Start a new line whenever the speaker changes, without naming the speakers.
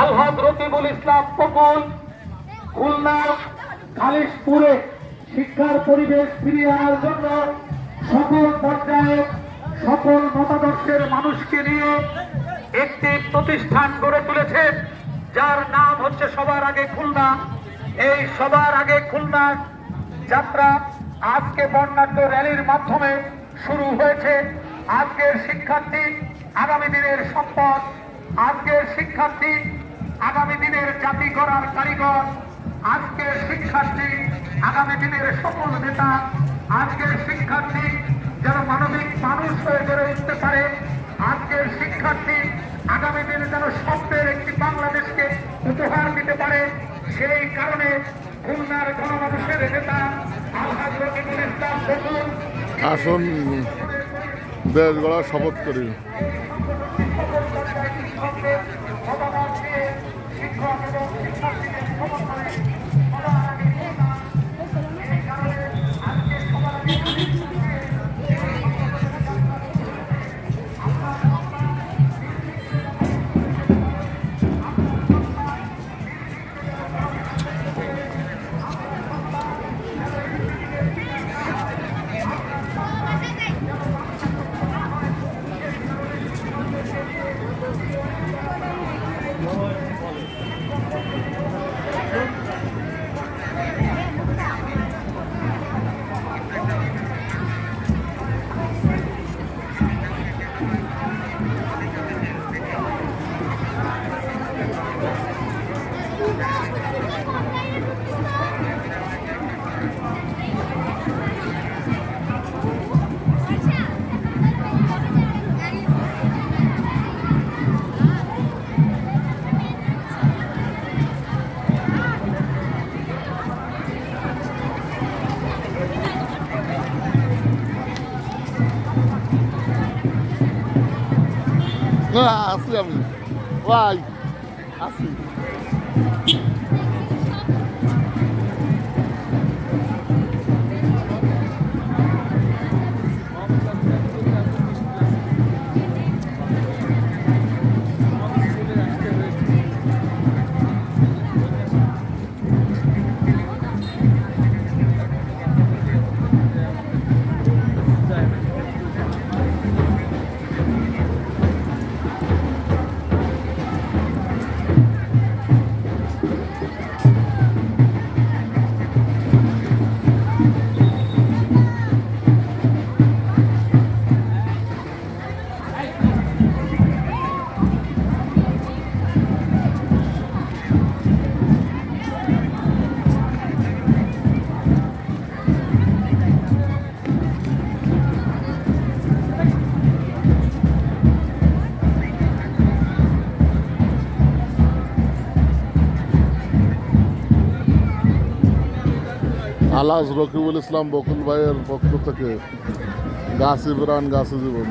আলহাদ রকিবুল ইসলাম পকুল খুলনার খালিশপুরে শিক্ষার পরিবেশ ফিরিয়ে আনার জন্য সকল পর্যায়ে সকল মতাদর্শের মানুষকে নিয়ে একটি প্রতিষ্ঠান গড়ে তুলেছেন যার নাম হচ্ছে সবার আগে খুলনা। এই সবার আগে খুলনা যাত্রা আজকে বর্ণাঢ্য র্যালির মাধ্যমে শুরু হয়েছে। আজকের শিক্ষার্থী আগামী দিনের সম্পদ, আজকের শিক্ষার্থী আগামী দিনের জাতি করার কারিগর আজকের শিক্ষার্থী, আগামী দিনের সফল নেতা আজকের শিক্ষার্থী যেন মানবিক মানুষ হয়ে গড়ে উঠতে পারে আজকের শিক্ষার্থী আগামী দিনে যেন স্বপ্নের একটি বাংলাদেশকে উপহার দিতে পারে, সেই কারণে খুলনার গণমানুষের নেতা
আসুন দেশ গড়ার শপথ করি। আছি আমি। ভাই আছি আলাজ রকিবুল ইসলাম বকুল ভাইয়ের পক্ষ থেকে গাছ ইবরান গাছ জীবন।